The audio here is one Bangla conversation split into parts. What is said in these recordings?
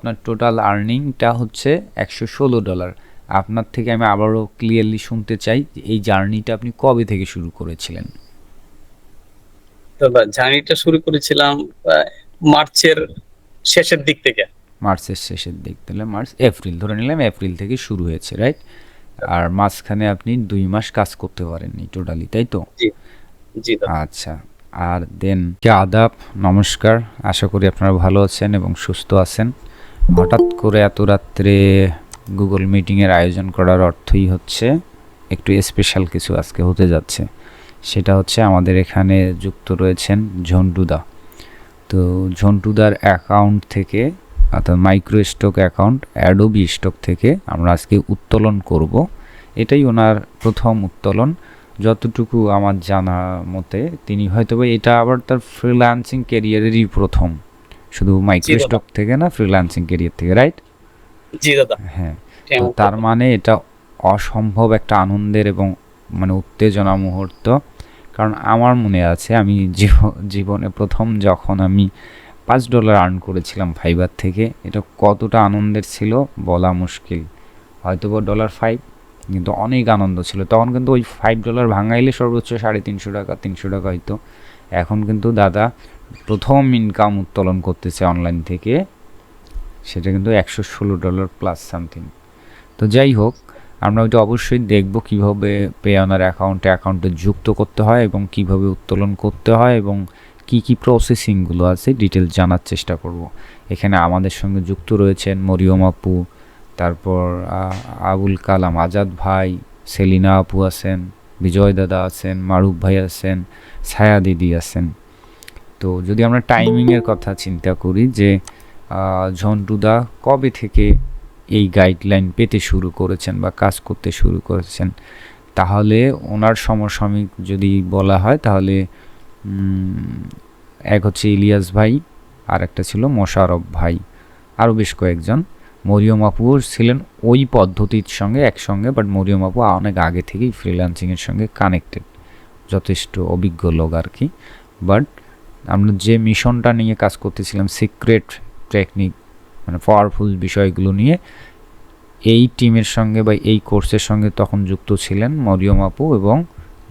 আপনার টোটাল আর্নিংটা হচ্ছে একশো ষোলো ডলার আপনার থেকে আমি আবারও ক্লিয়ারলি শুনতে চাই এই জার্নিটা আপনি কবে থেকে শুরু করেছিলেন? জার্নিটা শুরু করেছিলাম মার্চের শেষের দিক থেকে। মার্চের শেষের দিক তাহলে মার্চ এপ্রিল ধরে নিলাম এপ্রিল থেকে শুরু হয়েছে রাইট আর মাঝখানে আপনি দুই মাস কাজ করতে পারেননি টোটালি তাই তো? আচ্ছা আর দেন আদাব নমস্কার আশা করি আপনারা ভালো আছেন এবং সুস্থ আছেন। হঠাৎ করে এত রাত্রে গুগল মিটিংয়ের আয়োজন করার অর্থই হচ্ছে একটু স্পেশাল কিছু আজকে হতে যাচ্ছে। সেটা হচ্ছে আমাদের এখানে যুক্ত রয়েছেন ঝন্টুদা। তো ঝন্টুদার অ্যাকাউন্ট থেকে অর্থাৎ micro stock account Adobe stock থেকে আমরা আজকে উত্তোলন করব। এটাই ওনার প্রথম উত্তোলন। যতটুকু আমার জানা মতে তিনি হয়তো এটা আবার তার ফ্রিল্যান্সিং ক্যারিয়ারেরই প্রথম। শুধু মাইক্রো দাদা। স্টক থেকে না ফ্রিল্যান্সিং ক্যারিয়ার থেকে রাইট জি দাদা। হ্যাঁ তার মানে এটা অসম্ভব একটা আনন্দের এবং মানে উত্তেজনা মুহূর্ত। কারণ আমার মনে আছে আমি জীবনে প্রথম যখন আমি পাঁচ ডলার আর্ন করেছিলাম ফাইবার থেকে এটা কতটা আনন্দের ছিল বলা মুশকিল। হয়তো বা ডলার ফাইভ কিন্তু অনেক আনন্দ ছিল। তখন কিন্তু ওই ফাইভ ডলার ভাঙাইলে সর্বোচ্চ সাড়ে তিনশো টাকা তিনশো টাকা হয়তো এখন কিন্তু দাদা প্রথম ইনকাম উত্তোলন করতেছে অনলাইন থেকে, সেটা কিন্তু একশো ষোলো ডলার প্লাস সামথিং তো যাই হোক, আমরা ওইটা অবশ্যই দেখব কীভাবে পে অনার অ্যাকাউন্টে অ্যাকাউন্টে যুক্ত করতে হয় এবং কীভাবে উত্তোলন করতে হয় এবং কি কি প্রসেসিংগুলো আছে ডিটেল জানার চেষ্টা করব। এখানে আমাদের সঙ্গে যুক্ত রয়েছেন মরিয়ম আপু, তারপর আবুল কালাম আজাদ ভাই, সেলিনা আপু আছেন, বিজয় দাদা আছেন, মারুফ ভাই আছেন, ছায়া দিদি আছেন। তো যদি আমরা টাইমিংয়ের কথা চিন্তা করি যে ঝন্টুদা কবে থেকে এই গাইডলাইন পেতে শুরু করেছেন বা কাজ করতে শুরু করেছেন, তাহলে ওনার সমসাময়িক যদি বলা হয় তাহলে এক হচ্ছে ইলিয়াস ভাই, আর একটা ছিল মোশারফ ভাই, আরও বেশ কয়েকজন। মরিয়ম আপুও ছিলেন ওই পদ্ধতির সঙ্গে একসঙ্গে বাট মরিয়ম আপু অনেক আগে থেকেই ফ্রিল্যান্সিংয়ের সঙ্গে কানেক্টেড যথেষ্ট অভিজ্ঞ লোক আর কি। বাট আমরা যে মিশনটা নিয়ে কাজ করতেছিলাম সিক্রেট টেকনিক মানে পাওয়ারফুল বিষয়গুলো নিয়ে, এই টিমের সঙ্গে বা এই কোর্সের সঙ্গে তখন যুক্ত ছিলেন মরিয়ম আপু এবং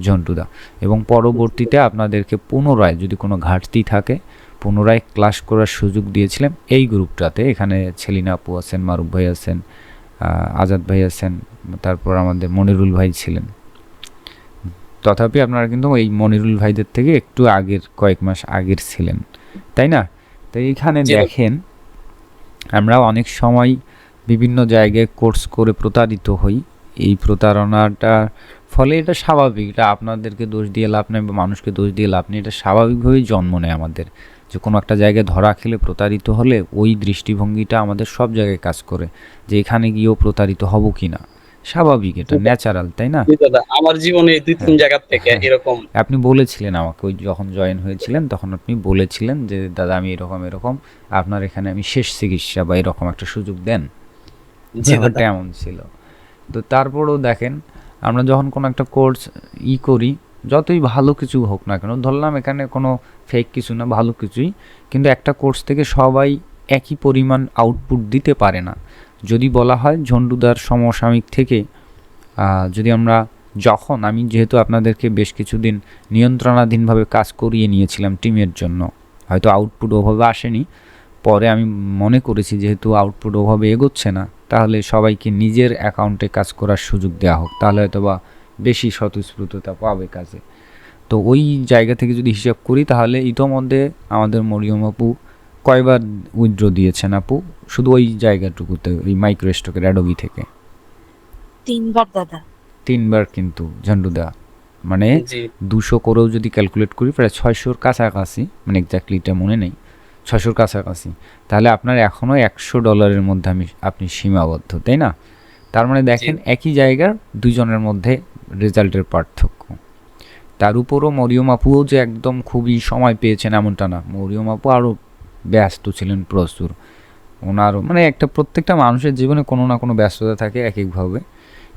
ঝন্টুদা এবং পরবর্তীতে আপনাদেরকে পুনরায় যদি কোনো ঘাটতি থাকে, পুনরায় ক্লাস করার সুযোগ দিয়েছিলেন এই গ্রুপটাতে এখানে ছেলিনা আপু আছেন, মারুফ ভাই আছেন আজাদ ভাই আছেন, তারপর আমাদের মনিরুল ভাই ছিলেন। তথাপি আপনারা কিন্তু এই মনিরুল ভাইদের থেকে একটু আগের কয়েক মাস আগের ছিলেন তাই না? তো এইখানে দেখেন আমরা অনেক সময় বিভিন্ন জায়গায় কোর্স করে প্রতারিত হই। এই প্রতারণাটার ফলে এটা স্বাভাবিক এটা আপনাদেরকে দোষ দিয়ে লাভ নেই বা মানুষকে দোষ দিয়ে লাভ নেই এটা স্বাভাবিকভাবেই জন্ম নেয় আমাদের। যে কোনো একটা জায়গায় ধরা খেলে প্রতারিত হলে ওই দৃষ্টিভঙ্গিটা আমাদের সব জায়গায় কাজ করে যে এখানে গিয়েও প্রতারিত হব কি না স্বাভাবিক এটা ন্যাচারাল তাই না? আমার জীবনে দুই তিন জায়গা থেকে হ্যাঁ। এরকম। আপনি বলেছিলেন আমাকে ওই যখন জয়েন হয়েছিলেন তখন আপনি বলেছিলেন যে দাদা আমি এরকম এরকম আপনার এখানে আমি শেষ চিকিৎসা বা এরকম একটা সুযোগ দেন। ব্যাপারটা এমন ছিল। তো তারপরেও দেখেন আমরা যখন কোনো একটা কোর্স ই করি যতই ভালো কিছু হোক না কেন ধরলাম এখানে কোনো ফেক কিছু না ভালো কিছুই কিন্তু একটা কোর্স থেকে সবাই একই পরিমাণ আউটপুট দিতে পারে না। যদি বলা হয় ঝন্ডুদার সমসাময়িক থেকে যদি আমরা যখন আমি যেহেতু আপনাদেরকে বেশ কিছুদিন নিয়ন্ত্রণাধীনভাবে কাজ করিয়ে নিয়েছিলাম টিমের জন্য, হয়তো আউটপুট ওভাবে আসেনি, পরে আমি মনে করেছি যেহেতু আউটপুট ওভাবে এগোচ্ছে না, তাহলে সবাইকে নিজের অ্যাকাউন্টে কাজ করার সুযোগ দেওয়া হোক, তাহলে হয়তো বা বেশি স্বতঃস্ফূর্ততা পাবে কাজে। তো ওই জায়গা থেকে যদি হিসাব করি, তাহলে ইতোমধ্যে আমাদের মরিয়ম আপু কয়বার উইথড্র দিয়েছেন আপু? শুধু ওই জায়গাটুকুতে ওই মাইক্রো স্টকের অ্যাডোবি থেকে। তিনবার দাদা। তিনবার কিন্তু ঝন্ডুদা। মানে দুশো করেও যদি ক্যালকুলেট করি প্রায় ছয়শোর কাছাকাছি মানে এক্স্যাক্টলি এটা মনে নেই ছয়শোর কাছাকাছি। তাহলে আপনার এখনও একশো ডলারের মধ্যে আমি আপনি সীমাবদ্ধ তাই না? তার মানে দেখেন একই জায়গার দুজনের মধ্যে রেজাল্টের পার্থক্য। তার উপরও মরিয়ম আপুও যে একদম খুবই সময় পেয়েছেন এমনটা না। মরিয়ম আপু আরও ব্যস্ত ছিলেন প্রচুর। ওনারও মানে একটা প্রত্যেকটা মানুষের জীবনে কোনো না কোনো ব্যস্ততা থাকে এক একভাবে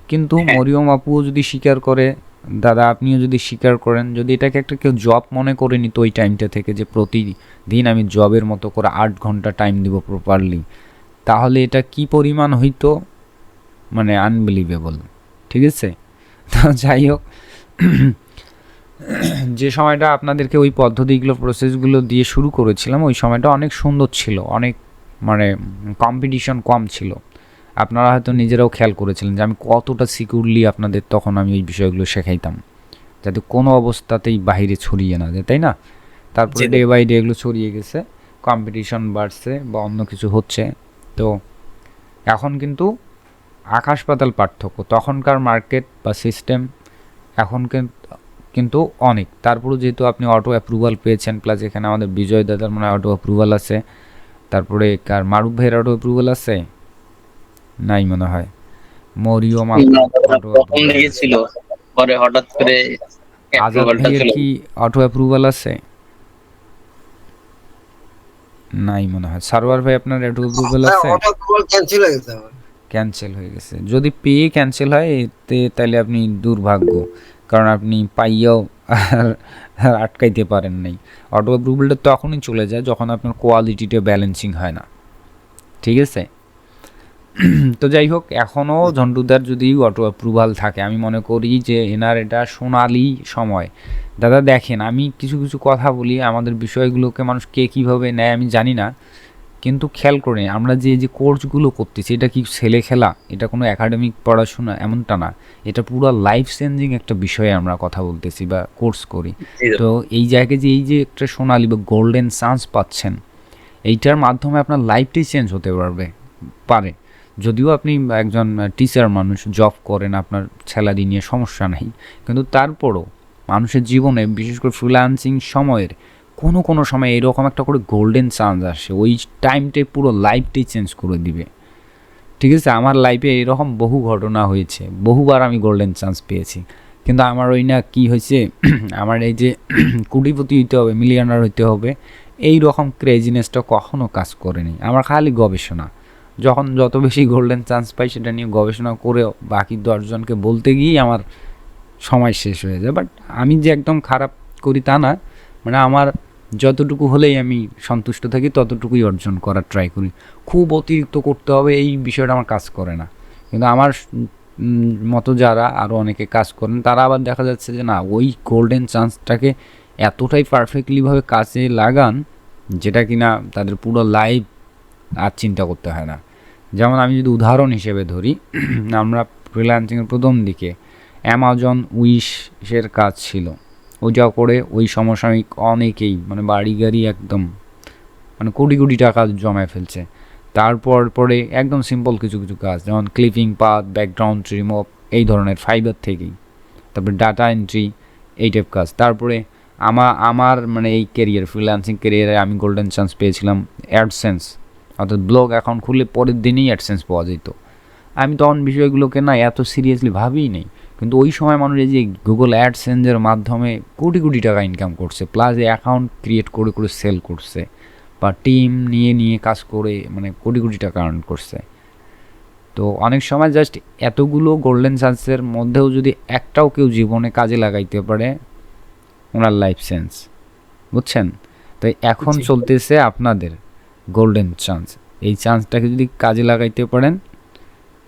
কিন্তু হ্যাঁ। মরিয়ম আপুও যদি স্বীকার করে দাদা আপনিও যদি স্বীকার করেন যদি এটাকে একটা কেউ জব মনে করে নিত ওই টাইমটা থেকে যে প্রতিদিন আমি জবের মতো করে আট ঘণ্টা টাইম দিব প্রপারলি তাহলে এটা কি পরিমাণ হইতো? মানে আনবিলিভেবল ঠিক আছে? তো যাই হোক যে সময়টা আপনাদেরকে ওই পদ্ধতিগুলো প্রসেসগুলো দিয়ে শুরু করেছিলাম ওই সময়টা অনেক সুন্দর ছিল অনেক মানে কম্পিটিশন কম ছিল। আপনারা হয়তো নিজেরাও খেয়াল করেছিলেন যে আমি কতটা সিকিউরলি আপনাদের তখন আমি এই বিষয়গুলো শেখাইতাম। যাতে কোনো অবস্থাতেই বাইরে ছড়িয়ে না যায় তাই না? তারপরে ডে বাই ডে এগুলো ছড়িয়ে গেছে কম্পিটিশন বাড়ছে বা অন্য কিছু হচ্ছে। তো এখন কিন্তু আকাশ পাতাল পার্থক্য। তখনকার মার্কেট বা সিস্টেম এখন কিন- কিন্তু অনেক। তারপরেও যেহেতু আপনি অটো অ্যাপ্রুভাল পেয়েছেন প্লাস এখানে আমাদের বিজয় দাদার মনে হয় অটো অ্যাপ্রুভাল আছে তারপরে কার মারুফ ভাইয়ের অটো অ্যাপ্রুভাল আছে? নাই মনে হয়। মরিয়ম অটো প্রথম দিকে ছিল পরে হঠাৎ করে আজাদ ভাইয়ের কি অটো অ্যাপ্রুভাল আছে? নাই মনে হয়। সার্ভার ভাই আপনার অটো অ্যাপ্রুভাল আছে? ক্যান্সেল হয়ে গেছে ক্যান্সেল হয়ে গেছে। যদি পেয়ে ক্যান্সেল হয় এতে তাহলে আপনি দুর্ভাগ্য। কারণ আপনি পাইয়াও আর আটকাইতে পারেন নাই। অটো অ্যাপ্রুভালটা তখনই চলে যায় যখন আপনার কোয়ালিটিটা ব্যালেন্সিং হয় না। ঠিক আছে? তো যাই হোক, এখনও ঝন্টুদার যদি অটো অ্যাপ্রুভাল থাকে, আমি মনে করি যে এনার এটা সোনালি সময়। দাদা দেখেন, আমি কিছু কিছু কথা বলি, আমাদের বিষয়গুলোকে মানুষ কে কীভাবে নেয় আমি জানি না। কিন্তু খেয়াল করে আমরা যে যে কোর্সগুলো করতেছি এটা কি ছেলে খেলা? এটা কোনো একাডেমিক পড়াশোনা? এমনটা না। এটা পুরো লাইফ চেঞ্জিং একটা বিষয়ে আমরা কথা বলতেছি বা কোর্স করি। তো এই জায়গায় যে এই যে একটা সোনালি বা গোল্ডেন চান্স পাচ্ছেন এইটার মাধ্যমে আপনার লাইফটাই চেঞ্জ হতে পারবে পারে। যদিও আপনি একজন টিচার মানুষ জব করেন আপনার স্যালারি নিয়ে সমস্যা নাই। কিন্তু তারপরও মানুষের জীবনে বিশেষ করে ফ্রিল্যান্সিং সময়ের কোনো কোনো সময় এরকম একটা করে গোল্ডেন চান্স আসে। ওই টাইমটাই পুরো লাইফটাই চেঞ্জ করে দিবে। ঠিক আছে? আমার লাইফে এরকম বহু ঘটনা হয়েছে। বহুবার আমি গোল্ডেন চান্স পেয়েছি। কিন্তু আমার ওই না কী হয়েছে? আমার এই যে কোটিপতি হইতে হবে মিলিয়নার হইতে হবে, এই রকম ক্রেজিনেসটা কখনো কাজ করেনি। আমার খালি গবেষণা। যখন যত বেশি গোল্ডেন চান্স পাই, সেটা নিয়ে গবেষণা করে বাকি দশজনকে বলতে গিয়েই আমার সময় শেষ হয়ে যায়। বাট আমি যে একদম খারাপ করি তা না। মানে আমার যতটুকু হলেই আমি সন্তুষ্ট থাকি, ততটুকুই অর্জন করার ট্রাই করি। খুব অতিরিক্ত করতে হবে, এই বিষয়টা আমার কাজ করে না। কিন্তু আমার মতো যারা আরও অনেকে কাজ করেন, তারা আবার দেখা যাচ্ছে যে না, ওই গোল্ডেন চান্সটাকে এতটাই পারফেক্টলিভাবে কাজে লাগান, যেটা কিনা তাদের পুরো লাইফ আর চিন্তা করতে হয় না। যেমন আমি যদি উদাহরণ হিসেবে ধরি, আমরা ফ্রিল্যান্সিংয়ের প্রথম দিকে অ্যামাজন উইশের কাজ ছিল। ওইটা করে ওই সমসাময়িক অনেকেই মানে বাড়ি গাড়ি একদম মানে কোটি কোটি টাকা জমায় ফেলছে। তারপর পরে একদম সিম্পল কিছু কিছু কাজ, যেমন ক্লিপিং পাথ ব্যাকগ্রাউন্ড রিমুভ এই ধরনের ফাইবার থেকেই। তারপরে ডাটা এন্ট্রি এই টাইপ কাজ। তারপরে আমার আমার মানে এই কেরিয়ার ফ্রিল্যান্সিং কেরিয়ারে আমি গোল্ডেন চান্স পেয়েছিলাম অ্যাডসেন্স অর্থাৎ ব্লগ অ্যাকাউন্ট খুললে পরের দিনেই অ্যাডসেন্স পাওয়া যেত। আমি তখন বিষয়গুলোকে না এত সিরিয়াসলি ভাবিই নেই। কিন্তু ওই সময় মানুষ এই যে গুগল অ্যাড অ্যাডসেন্সের মাধ্যমে কোটি কোটি টাকা ইনকাম করছে প্লাস এই অ্যাকাউন্ট ক্রিয়েট করে করে সেল করছে বা টিম নিয়ে নিয়ে কাজ করে মানে কোটি কোটি টাকা আর্ন করছে। তো অনেক সময় জাস্ট এতগুলো গোল্ডেন চান্সের মধ্যেও যদি একটাও কেউ জীবনে কাজে লাগাইতে পারে ওনার লাইফ সেন্স বুঝছেন? তো এখন চলতেছে আপনাদের গোল্ডেন চান্স এই চান্সটাকে যদি কাজে লাগাইতে পারেন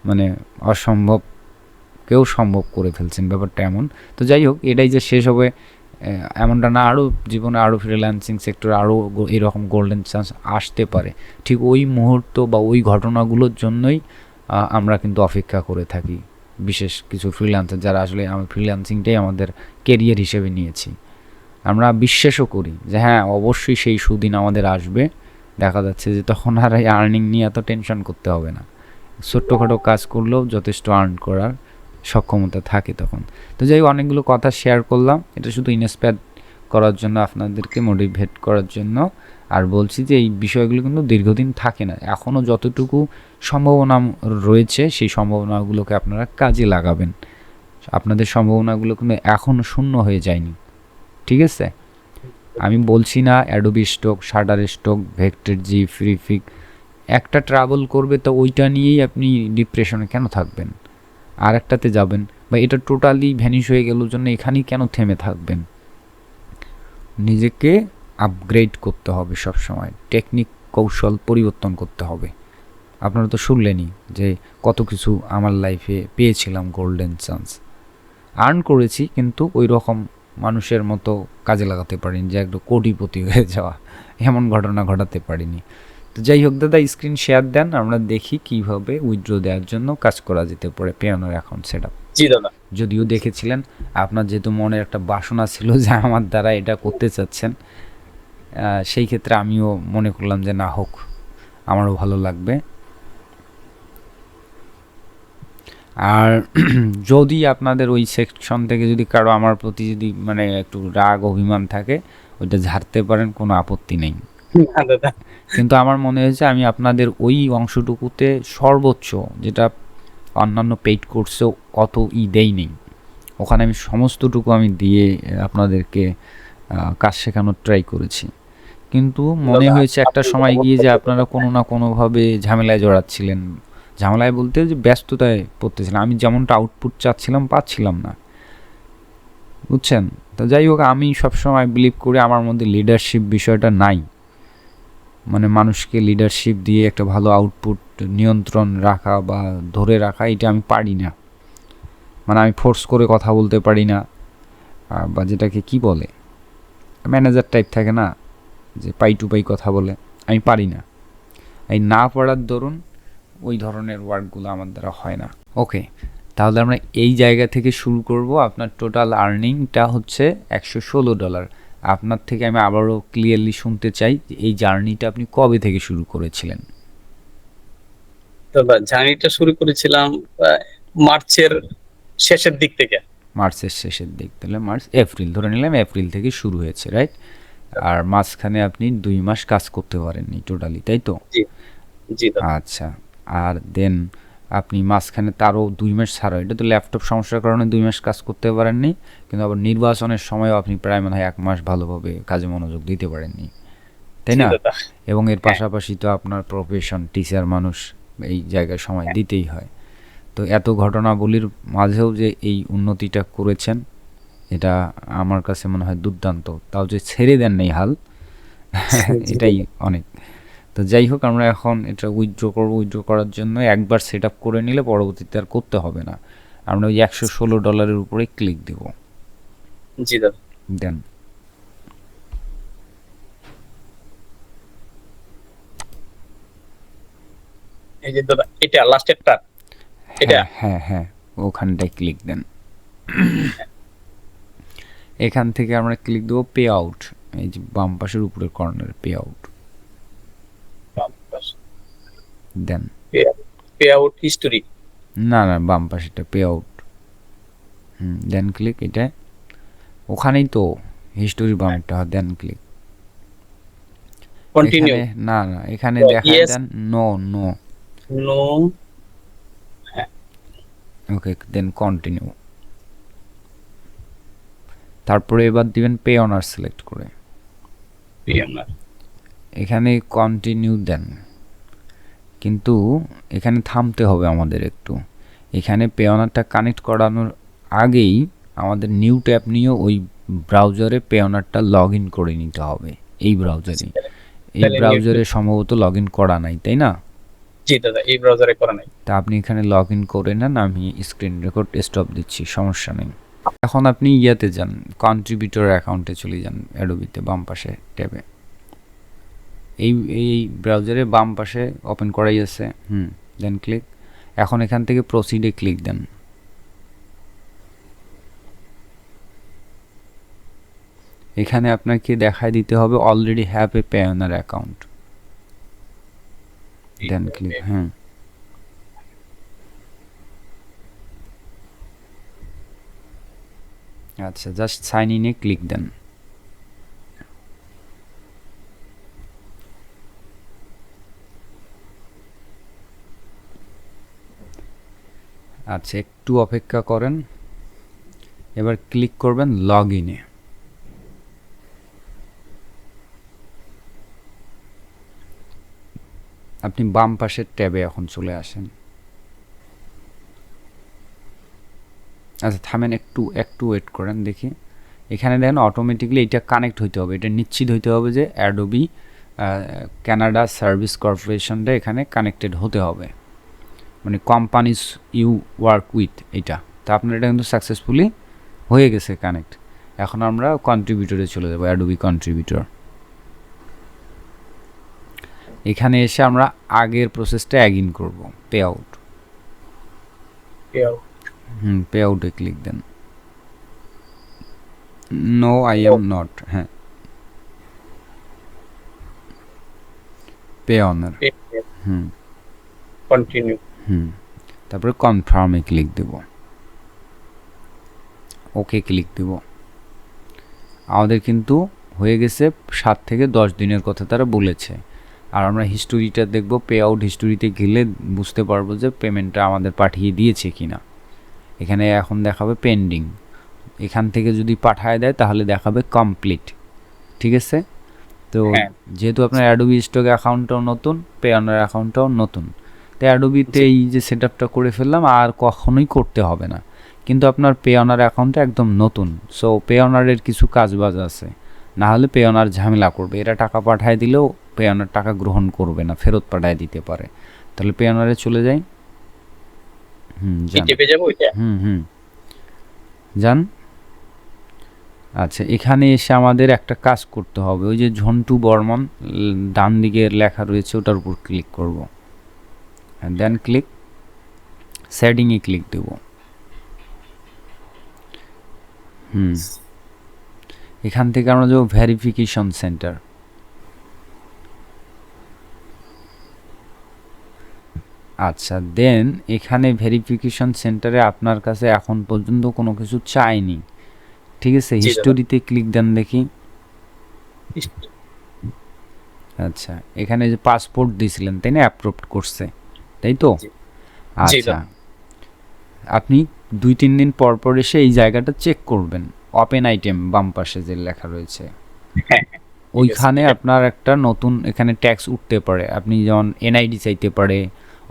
মানে অসম্ভব কেউ সম্ভব করে ফেলছেন, ব্যাপারটা এমন। তো যাই হোক, এটাই যে শেষ হবে এমনটা না, আরও জীবনে আরও ফ্রিল্যান্সিং সেক্টরে আরও এরকম গোল্ডেন চান্স আসতে পারে। ঠিক ওই মুহূর্ত বা ওই ঘটনাগুলোর জন্যই আমরা কিন্তু অপেক্ষা করে থাকি, বিশেষ কিছু ফ্রিল্যান্সার যারা আসলে আমি ফ্রিল্যান্সিংটাই আমাদের কেরিয়ার হিসেবে নিয়েছি। আমরা বিশ্বাসও করি যে হ্যাঁ অবশ্যই সেই সুদিন আমাদের আসবে। দেখা যাচ্ছে যে তখন আর এই আর্নিং নিয়ে এত টেনশন করতে হবে না। ছোট্টখাটো কাজ করলেও যথেষ্ট আর্ন করার। সক্ষমতা থাকে তখন। তো যাই অনেকগুলো কথা শেয়ার করলাম। এটা শুধু ইন্সপায়ার করার জন্য, আপনাদেরকে মোটিভেট করার জন্য। আর বলছি যে, এই বিষয়গুলো কিন্তু দীর্ঘদিন থাকে না। এখনও যতটুকু সম্ভাবনা রয়েছে, সেই সম্ভাবনাগুলোকে আপনারা কাজে লাগাবেন। আপনাদের সম্ভাবনাগুলো কিন্তু এখনও শূন্য হয়ে যায়নি। ঠিক আছে? আমি বলছি না Adobe stock Shutterstock vector জি ফ্রিফিক একটা ট্রাভেল করবে, তো ওইটা নিয়েই আপনি ডিপ্রেশনে কেন থাকবেন? আর একটাতে যাবেন। বা এটা টোটালি ভ্যানিশ হয়ে গেল জন্য এখানেই কেন থেমে থাকবেন? নিজেকে আপগ্রেড করতে হবে সব সময় টেকনিক কৌশল পরিবর্তন করতে হবে। আপনারা তো শুনলেনই যে কত কিছু আমার লাইফে পেয়েছিলাম গোল্ডেন চান্স আর্ন করেছি কিন্তু ওই রকম মানুষের মতো কাজে লাগাতে পারিনি যে একটু কোটিপতি হয়ে যাওয়া। এমন ঘটনা ঘটাতে পারিনি। তো যাই হোক দাদা স্ক্রিন শেয়ার দেন আমরা দেখি কীভাবে উইথড্র দেওয়ার জন্য কাজ করা যেতে পারে পেয়ানোর অ্যাকাউন্ট সেট আপ জি দাদা। যদিও দেখেছিলেন আপনার যেহেতু মনের একটা বাসনা ছিল যে আমার দ্বারা এটা করতে চাচ্ছেন সেই ক্ষেত্রে আমিও মনে করলাম যে না হোক আমারও ভালো লাগবে। আর যদি আপনাদের ওই সেকশন থেকে যদি কারও আমার প্রতি যদি মানে একটু রাগ অভিমান থাকে ওইটা ঝাড়তে পারেন কোনো আপত্তি নেই। কিন্তু আমার মনে হয়েছে আমি আপনাদের ওই অংশটুকুতে সর্বোচ্চ যেটা অন্যান্য পেইড কোর্সেও অত ই দেই নেই। ওখানে আমি সমস্তটুকু আমি দিয়ে আপনাদেরকে কাজ শেখানোর ট্রাই করেছি। কিন্তু মনে হয়েছে একটা সময় গিয়ে যে আপনারা কোনো না কোনোভাবে ঝামেলায় জড়াচ্ছিলেন। ঝামেলায় বলতে যে ব্যস্ততায় পড়তেছিলাম। আমি যেমনটা আউটপুট চাচ্ছিলাম পাচ্ছিলাম না। বুঝছেন? তো যাই হোক আমি সবসময় বিলিভ করি আমার মধ্যে লিডারশিপ বিষয়টা নাই। মানে মানুষকে লিডারশিপ দিয়ে একটা ভালো আউটপুট নিয়ন্ত্রণ রাখা বা ধরে রাখা, এটা আমি পারি না। মানে আমি ফোর্স করে কথা বলতে পারি না বা যেটাকে কি বলে? ম্যানেজার টাইপ থাকে না, যে পাই টু পাই কথা বলে, আমি পারি না। এই না পারার দরুন ওই ধরনের ওয়ার্কগুলো আমার দ্বারা হয় না। ওকে তাহলে আমরা এই জায়গা থেকে শুরু করব। আপনার টোটাল আর্নিংটা হচ্ছে একশো ষোলো ডলার আপনার থেকে আমি আবারও ক্লিয়ারলি শুনতে চাই এই জার্নিটা আপনি কবে থেকে শুরু করেছিলেন? জার্নিটা শুরু করেছিলাম মার্চের শেষের দিক থেকে। মার্চের শেষের দিক তাহলে মার্চ এপ্রিল ধরে নিলাম এপ্রিল থেকে শুরু হয়েছে রাইট আর মাঝখানে আপনি দুই মাস কাজ করতে পারেননি টোটালি তাই তো? আচ্ছা আর দেন আপনি মাঝখানে তারও দুই মাস ছাড়া এটা তো ল্যাপটপ সমস্যার কারণে দুই মাস কাজ করতে পারেননি কিন্তু আবার নির্বাচনের সময়ও আপনি প্রায় মনে হয় এক মাস ভালোভাবে কাজে মনোযোগ দিতে পারেননি। তাই না? এবং এর পাশাপাশি তো আপনার প্রফেশন টিচার মানুষ এই জায়গায় সময় দিতেই হয়। তো এত ঘটনাবলীর মাঝেও যে এই উন্নতিটা করেছেন এটা আমার কাছে মনে হয় দুর্দান্ত। তাও যে ছেড়ে দেন নেই হাল এটাই অনেক। তো যাই হোক আমরা এখন এটা উইথড্র করব উইথড্র করার জন্য একবার সেট আপ করে নিলে পরবর্তীতে আর করতে হবে না। আমরা ওই একশো ষোলো ডলারের উপরে ক্লিক দেব। জি দাদা। দেন এই যে দাদা এটা লাস্টেরটা এটা? হ্যাঁ হ্যাঁ হ্যাঁ ওখানটায় ক্লিক দেন। এখান থেকে আমরা ক্লিক দেবো পে আউট এই যে বাম পাশের উপরের কর্নার পে আউট দেন। পে আউট হিস্টোরি না না বাম পাশেটা পে আউট হুম দেন ক্লিক এটা। ওখানেই তো হিস্টোরি বামেরটা দেন ক্লিক কন্টিনিউ না না এখানে দেখা দেন নো নো নো ওকে দেন কন্টিনিউ তারপরে এবার দিবেন পে অনার সিলেক্ট করে। পিএমআর এখানে কন্টিনিউ দেন। কিন্তু এখানে থামতে হবে আমাদের একটু। এখানে পেওনারটা কানেক্ট করানোর আগেই আমাদের নিউ ট্যাব নিয়েও ওই ব্রাউজারে পেওনারটা লগ ইন করে নিতে হবে এই ব্রাউজারে এই ব্রাউজারে সম্ভবত লগ ইন করা নাই তাই না? জি দাদা এই ব্রাউজারে করা নাই। তা আপনি এখানে লগ ইন করে নেন আমি স্ক্রিন রেকর্ড স্টপ দিচ্ছি সমস্যা নেই। এখন আপনি ইয়াতে যান কন্ট্রিবিউটর অ্যাকাউন্টে চলে যান অ্যাডোবিতে বাম পাশে ট্যাবে। এই এই ব্রাউজারে বাম পাশে ওপেন করাই আছে হুম দেন ক্লিক এখন এখান থেকে প্রসিডে ক্লিক দেন। এখানে আপনাকে দেখায় দিতে হবে already have a Payoneer account then click হ্যাঁ আচ্ছা জাস্ট সাইন ইনে ক্লিক দেন। আচ্ছা একটু অপেক্ষা করেন। এবার ক্লিক করবেন লগ ইনে আপনি বাম পাশের ট্যাবে এখন চলে আসেন। আচ্ছা থামেন একটু একটু ওয়েট করেন দেখি। এখানে দেখেন অটোমেটিকলি এটা কানেক্ট হইতে হবে। এটা নিশ্চিত হইতে হবে যে অ্যাডোবি কানাডা সার্ভিস কর্পোরেশনটা এখানে কানেক্টেড হতে হবে। মানে কোম্পানিজ ইউ ওয়ার্ক উইথ এটা। তা আপনার এটা কিন্তু সাকসেসফুলি হয়ে গেছে কানেক্ট এখন আমরা কন্ট্রিবিউটরে চলে যাব অ্যাডোবি কন্ট্রিবিউটর এখানে এসে আমরা আগের প্রসেসটা অ্যাগিন করব পে আউট হুম পে আউটে click then. No I am not হ্যাঁ। Payoneer hmm. Continue hmm. তারপরে কনফার্মে ক্লিক দেব। ওকে ক্লিক দেব। আমাদের কিন্তু হয়ে গেছে সাত থেকে দশ দিনের কথা তারা বলেছে। আর আমরা হিস্টোরিটা দেখব পে আউট হিস্টোরিতে গেলে বুঝতে পারব যে পেমেন্টটা আমাদের পাঠিয়ে দিয়েছে কিনা। এখানে এখন দেখাবে পেন্ডিং এখান থেকে যদি পাঠায় দেয় তাহলে দেখাবে কমপ্লিট ঠিক আছে? তো হ্যাঁ। যেহেতু আপনার অ্যাডোবি স্টক অ্যাকাউন্টটাও নতুন পে অনার অ্যাকাউন্টটাও নতুন তো অ্যাডোবিতে এই যে সেট আপটা করে ফেললাম আর কখনোই করতে হবে না। কিন্তু আপনার পে অনার অ্যাকাউন্টটা একদম নতুন। সো পে অনারের কিছু কাজ বাজ আছে। না হলে পে অনার ঝামেলা করবে। এরা টাকা পাঠায় দিলেও পে অনার টাকা গ্রহণ করবে না ফেরত পাঠায় দিতে পারে। তাহলে পে অনারে চলে যাই। হুম হুম হুম। যান আচ্ছা এখানে এসে আমাদের একটা কাজ করতে হবে। ওই যে ঝন্টু বর্মন ডান দিকে লেখা রয়েছে ওটার উপর ক্লিক করব। দেন ক্লিক সেটিংয়ে ক্লিক দেব হুম এখান থেকে আমরা যাব ভেরিফিকেশন সেন্টার আচ্ছা দেন এখানে ভেরিফিকেশন সেন্টারে আপনার কাছে এখন পর্যন্ত কোনো কিছু চাইনি। ঠিক আছে। হিস্টোরিতে ক্লিক দেন দেখি। আচ্ছা এখানে যে পাসপোর্ট দিয়েছিলেন তাই না? অ্যাপ্রুভ করছে। তাই তো আচ্ছা। আপনি দুই তিন দিন পর পর এসে এই জায়গাটা চেক করবেন। ওপেন আইটেম বাম পাশে যে লেখা রয়েছে। হ্যাঁ ওইখানে আপনার একটা নতুন এখানে ট্যাক্স উঠতে পারে। আপনি যেমন এনআইডি চাইতে পারে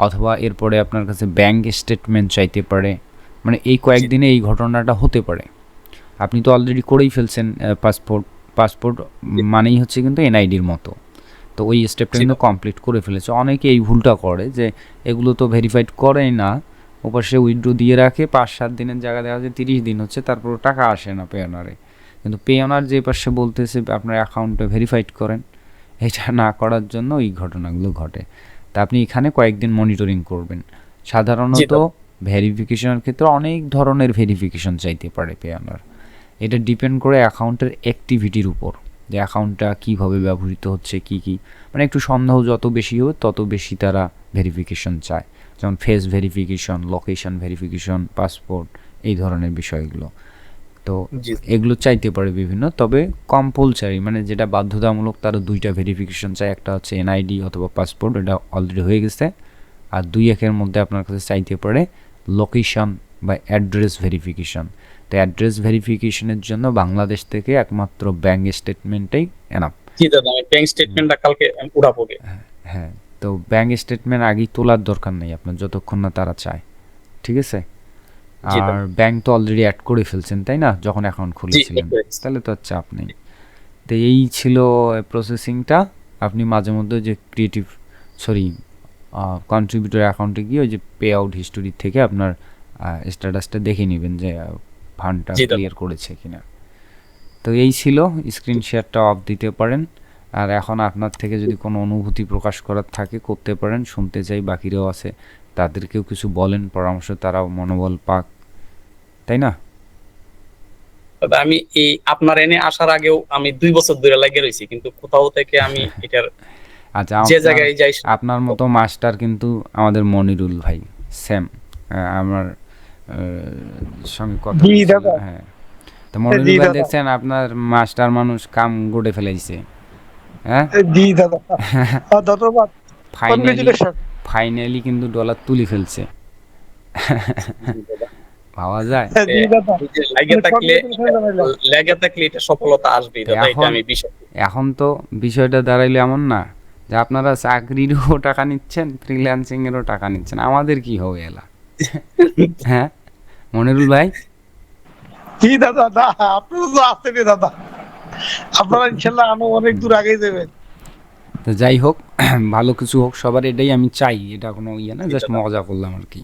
অথবা এরপরে আপনার কাছে ব্যাংক স্টেটমেন্ট চাইতে পারে। মানে এই কয়েকদিনে এই ঘটনাটা হতে পারে। আপনি তো অলরেডি করেই ফেলছেন পাসপোর্ট পাসপোর্ট মানেই হচ্ছে কিন্তু এনআইডির মতো। তো ওই স্টেপটা কিন্তু কমপ্লিট করে ফেলেছে। অনেকে এই ভুলটা করে যে এগুলো তো ভেরিফাইড করেই না। ওপাশে উইথড্রো দিয়ে রাখে পাঁচ সাত দিনের জায়গা দেখা যায় তিরিশ দিন হচ্ছে তারপর টাকা আসে না পেওনারে কিন্তু পেওনার যে পাশে বলতেছে আপনার অ্যাকাউন্টটা ভেরিফাইড করেন। এটা না করার জন্য এই ঘটনাগুলো ঘটে। তা আপনি এখানে কয়েকদিন মনিটরিং করবেন। সাধারণত ভেরিফিকেশনের ক্ষেত্রে অনেক ধরনের ভেরিফিকেশন চাইতে পারে পেওনার এটা ডিপেন্ড করে অ্যাকাউন্টের অ্যাক্টিভিটির উপর। যে অ্যাকাউন্টটা কীভাবে ব্যবহৃত হচ্ছে কি কি? মানে একটু সন্দেহ যত বেশি হবে তত বেশি তারা ভেরিফিকেশন চায়। যেমন face verification location verification passport এই ধরনের বিষয়গুলো। তো এগুলো চাইতে পারে বিভিন্ন তবে কম্পালসারি মানে যেটা বাধ্যতামূলক তারা দুইটা ভেরিফিকেশন চাই একটা হচ্ছে এনআইডি অথবা পাসপোর্ট এটা অলরেডি হয়ে গেছে। আর দুই একের মধ্যে আপনার কাছে চাইতে পারে লোকেশন বা অ্যাড্রেস ভেরিফিকেশন তো অ্যাড্রেস ভেরিফিকেশনের জন্য বাংলাদেশ থেকে একমাত্র ব্যাঙ্ক স্টেটমেন্টটাই এনাফ জি দাদা আমি ব্যাংক স্টেটমেন্টটা কালকে আমি উঠাবো হ্যাঁ তো ব্যাঙ্ক স্টেটমেন্ট আগেই তোলার দরকার নেই আপনার যতক্ষণ না তারা চায়। ঠিক আছে? আর ব্যাংক তো অলরেডি অ্যাড করে ফেলছেন তাই না? যখন অ্যাকাউন্ট খুলেছিলেন। তাহলে তো আর চাপ নেই। তো এই ছিল প্রসেসিংটা আপনি মাঝে মধ্যে যে ক্রিয়েটিভ সরি কন্ট্রিবিউটর অ্যাকাউন্টে গিয়ে ওই যে পে আউট হিস্টোরি থেকে আপনার স্ট্যাটাসটা দেখে নেবেন যে ফান্ডটা ক্লিয়ার করেছে কিনা। তো এই ছিল স্ক্রিন শেয়ারটা অফ দিতে পারেন। আর এখন আপনার থেকে যদি কোনো অনুভূতি প্রকাশ করার থাকে করতে পারেন শুনতে চাই বাকিরাও আছে। তাদেরকেও কিছু বলেন পরামর্শ তারাও মনোবল পাক। তাই না? দাদা আমি এই আপনার এনে আসার আগেও আমি দুই বছর ধরে লাগিয়ে রয়েছি কিন্তু কোথাও থেকে আমি এটার আচ্ছা যে আপনার- জায়গায় যাই আপনার মতো মাস্টার কিন্তু আমাদের মনিরুল ভাই সেম আমার সঙ্গে কথা। হ্যাঁ। তো। দেখছেন আপনার মাস্টার মানুষ কাম গড়ে ফেলাইছে হ্যাঁ? জি দাদা। ধন্যবাদ। ফাইনালি ফাইনালি কিন্তু ডলার তুলে ফেলছে। ভাবা যায়। বিশ্বাস করি। এখন তো বিষয়টা দাঁড়াইলে এমন না যে আপনারা চাকরিরও টাকা নিচ্ছেন ফ্রিল্যান্সিং এরও টাকা নিচ্ছেন। আমাদের কি হবে এলা? হ্যাঁ মনিরুল ভাই? জি দাদা? না আপনারা তো আসতেনি দাদা। আপনারা ইনশাল্লাহ আরও অনেক দূর আগে যাবেন। তো যাই হোক ভালো কিছু হোক সবার এটাই আমি চাই। এটা কোনো ইয়ে না জাস্ট মজা করলাম আর কি।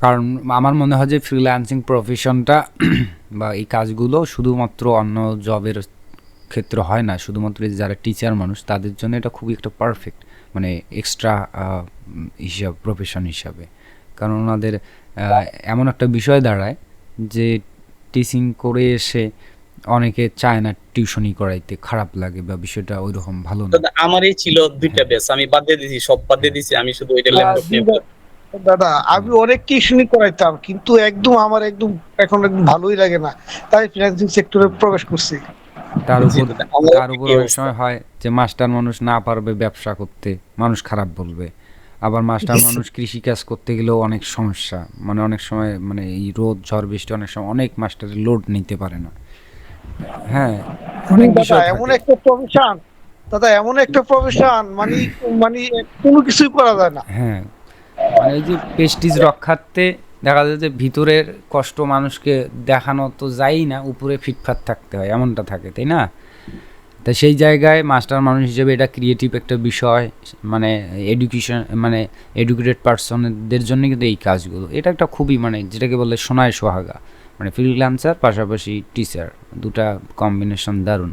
কারণ আমার মনে হয় যে ফ্রিল্যান্সিং প্রফেশনটা বা এই কাজগুলো শুধুমাত্র অন্য জবের ক্ষেত্রে হয় না শুধুমাত্র যারা টিচার মানুষ তাদের জন্য এটা খুবই একটা পারফেক্ট মানে এক্সট্রা হিসাব প্রফেশন হিসাবে। কারণ ওনাদের আহ, এমন একটা বিষয় দাঁড়ায় যে টিচিং করে এসে অনেকে চায় না টিউশনি করাইতে খারাপ লাগে বা বিষয়টা ওই রকম ভালো না। আমারই ছিল দুইটা বেস আমি বাদ দিয়ে দিছি সব বাদ দিয়ে দিছি আমি শুধু ওইটা ল্যাপটপ নিয়ে দাদা আমি অনেক টিউশনি করাইতাম কিন্তু একদম আমার একদম এখন একদম ভালোই লাগে না। তাই ফিনান্সিং সেক্টরে প্রবেশ করছি। তার উপর তার উপর অনেক সময় হয় যে মাস্টার মানুষ না পারবে ব্যবসা করতে মানুষ খারাপ বলবে। আবার মাস্টার মানুষ কৃষি কাজ করতে গেলেও অনেক সমস্যা। মানে অনেক সময় মানে এই রোদ ঝড় বৃষ্টি অনেক সময় অনেক মাস্টারের লোড নিতে পারে না। হ্যাঁ অনেক বিষয় এমন একটা প্রফেশন দাদা এমন একটা প্রফেশন মানে মানে কোনো কিছুই করা যায় না। হ্যাঁ মানে এই যে পেস্টিজ রক্ষার্থে দেখা যায় যে ভিতরের কষ্ট মানুষকে দেখানো তো যায়ই না উপরে ফিটফাট থাকতে হয় এমনটা থাকে তাই না? তা সেই জায়গায় মাস্টার মানুষ হিসেবে এটা ক্রিয়েটিভ একটা বিষয় মানে এডুকেশন মানে এডুকেটেড পার্সনদের জন্য কিন্তু এই কাজগুলো। এটা একটা খুবই মানে যেটাকে বলে সোনায় সোহাগা মানে ফ্রিল্যান্সার পাশাপাশি টিচার দুটা কম্বিনেশন দারুণ।